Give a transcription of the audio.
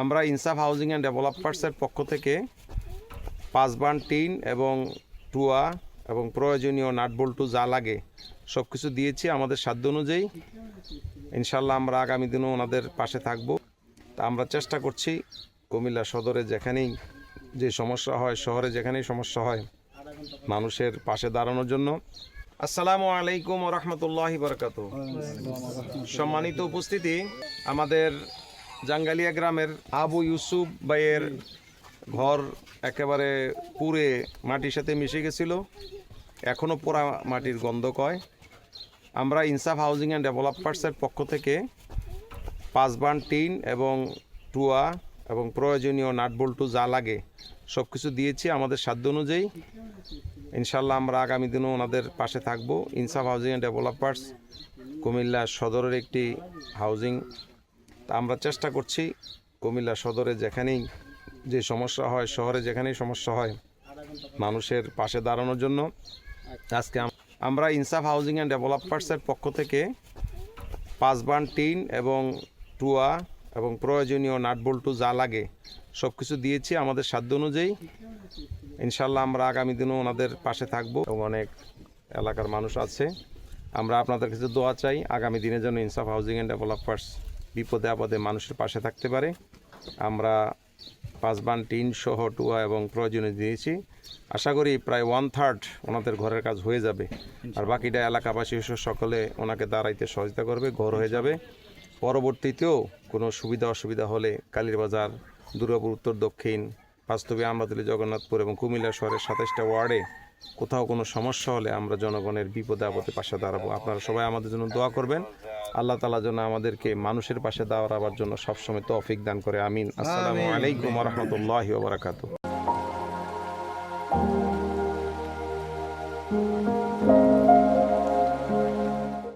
আমরা ইনসাফ housing and ডেভেলপার্সের পক্ষ থেকে পাঁচ বান টিন এবং টুয়া এবং প্রয়োজনীয় নাটবল্টু যা লাগে সব কিছু দিয়েছি আমাদের সাধ্য অনুযায়ী। ইনশাল্লাহ আমরা আগামী দিনও ওনাদের পাশে থাকব। তা আমরা চেষ্টা করছি কুমিল্লা সদরে যেখানেই যে সমস্যা হয়, শহরে যেখানেই সমস্যা হয়, মানুষের পাশে দাঁড়ানোর জন্য। আসসালামু আলাইকুম রহমতুল্লাহি বরকাত সম্মানিত উপস্থিতি, আমাদের জাঙ্গালিয়া গ্রামের আবু ইউসুফ ভাইয়ের ঘর একেবারে পুরে মাটির সাথে মিশে গেছিল। এখনও পোড়া মাটির গন্ধ কয়। আমরা ইনসাফ হাউজিং অ্যান্ড ডেভেলপার্সের পক্ষ থেকে পাঁচ বান, টিন এবং টুয়া এবং প্রয়োজনীয় নাটবল্টু যা লাগে সব কিছু দিয়েছি আমাদের সাধ্য অনুযায়ী। ইনশাল্লাহ আমরা আগামী দিনও ওনাদের পাশে থাকব। ইনসাফ হাউজিং অ্যান্ড ডেভেলপার্স কুমিল্লা সদরের একটি হাউজিং তা আমরা চেষ্টা করছি কুমিল্লা সদরে যেখানেই যে সমস্যা হয়, শহরে যেখানেই সমস্যা হয়, মানুষের পাশে দাঁড়ানোর জন্য আজকে আমরা ইনসাফ হাউজিং অ্যান্ড ডেভেলপার্সের পক্ষ থেকে পাঁচ বান টিন এবং টুয়া এবং প্রয়োজনীয় নাটবল্টু যা লাগে সব কিছু দিয়েছি আমাদের সাধ্য অনুযায়ী। ইনশাল্লাহ আমরা আগামী দিনও ওনাদের পাশে থাকব। এবং অনেক এলাকার মানুষ আছে। আমরা আপনাদের কাছে দোয়া চাই আগামী দিনের জন্য ইনসাফ হাউজিং অ্যান্ড ডেভেলপার্স বিপদে আপদে মানুষের পাশে থাকতে পারে। আমরা পাঁচ বান টিন সহ টুয়া এবং প্রয়োজনীয় দিয়েছি। আশা করি প্রায় ওয়ান থার্ড ওনাদের ঘরের কাজ হয়ে যাবে। আর বাকিটা এলাকাবাসী সকলে ওনাকে দাঁড়াইতে সহযোগিতা করবে ঘর হয়ে যাবে। পরবর্তীতেও কোনো সুবিধা অসুবিধা হলে কালীরবাজার দুর্গাপুর উত্তর দক্ষিণ বাস্তবে আমরাদুলি জগন্নাথপুর এবং কুমিল্লা শহরের সাতাশটা ওয়ার্ডে কোথাও কোনো সমস্যা হলে আমরা জনগণের বিপদে আপদে পাশে দাঁড়াবো। আপনারা সবাই আমাদের জন্য দোয়া করবেন। আল্লাহ তালা যেন আমাদেরকে মানুষের পাশে দাঁড়াবার জন্য সবসময় তৌফিক দান করে। আমিন। আসসালামু আলাইকুম রহমতুল্লাহ বারাকাতু